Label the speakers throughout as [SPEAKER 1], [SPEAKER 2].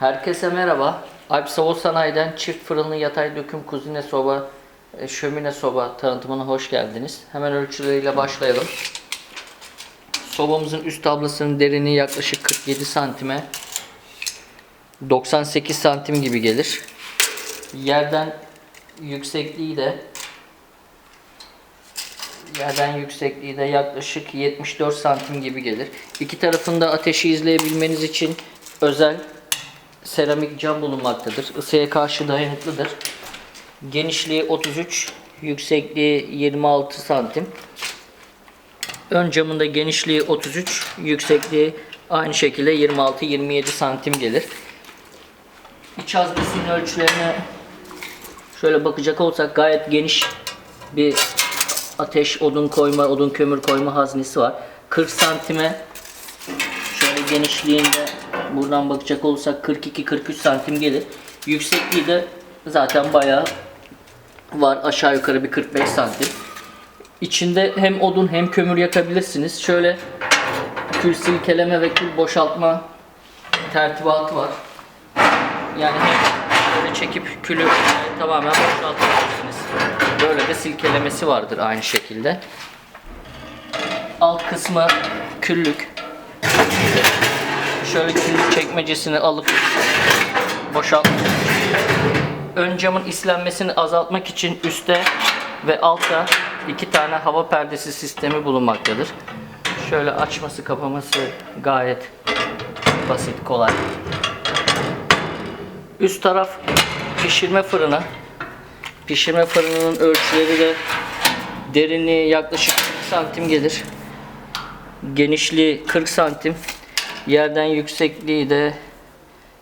[SPEAKER 1] Herkese merhaba. Alp Savo Sanayi'den çift fırınlı yatay döküm kuzine soba, e, şömine soba tanıtımına hoş geldiniz. Hemen ölçüleriyle başlayalım. Sobamızın üst tablasının derinliği yaklaşık 47 santime 98 santim gibi gelir. Yerden yüksekliği de yerden yüksekliği de yaklaşık 74 santim gibi gelir. İki tarafında ateşi izleyebilmeniz için özel seramik cam bulunmaktadır. Isıya karşı dayanıklıdır. Genişliği 33, yüksekliği 26 santim. Ön camında genişliği 33, yüksekliği aynı şekilde 26-27 santim gelir. İç haznesinin ölçülerine şöyle bakacak olsak gayet geniş bir ateş, odun koyma, odun kömür koyma haznesi var. 40 santime şöyle genişliğinde buradan bakacak olursak 42-43 santim gelir. Yüksekliği de zaten bayağı var. Aşağı yukarı bir 45 santim. İçinde hem odun hem kömür yakabilirsiniz. Şöyle kül silkeleme ve kül boşaltma tertibatı var. Yani hem böyle çekip külü tamamen boşaltabilirsiniz. Böyle de silkelemesi vardır aynı şekilde. Alt kısmı küllük. Şöyle çekmecesini alıp boşalt. Ön camın islenmesini azaltmak için üstte ve altta iki tane hava perdesi sistemi bulunmaktadır. Şöyle açması kapaması gayet basit kolay. Üst taraf pişirme fırını. Pişirme fırınının ölçüleri de derinliği yaklaşık 40 santim gelir. Genişliği 40 santim. Yerden yüksekliği de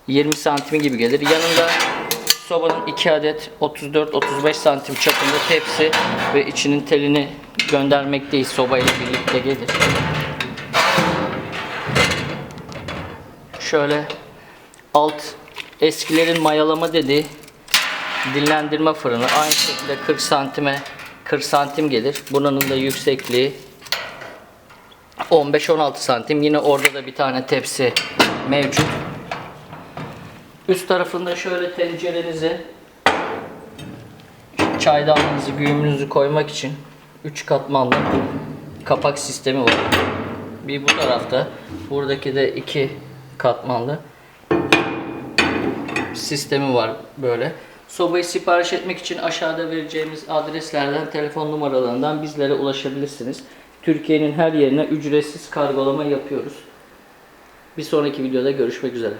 [SPEAKER 1] 20 santim gibi gelir. Yanında sobanın 2 adet 34-35 santim çapında tepsi ve içinin telini göndermekteyiz. Sobayla birlikte gelir. Şöyle alt eskilerin mayalama dediği dinlendirme fırını aynı şekilde 40 santime 40 santim gelir. Bunun da yüksekliği 15-16 santim. Yine orada da bir tane tepsi mevcut. Üst tarafında şöyle tencerenizi çaydanlığınızı, güğümünüzü koymak için 3 katmanlı kapak sistemi var. Bir bu tarafta, buradaki de iki katmanlı sistemi var böyle. Sobayı sipariş etmek için aşağıda vereceğimiz adreslerden, telefon numaralarından bizlere ulaşabilirsiniz. Türkiye'nin her yerine ücretsiz kargolama yapıyoruz. Bir sonraki videoda görüşmek üzere.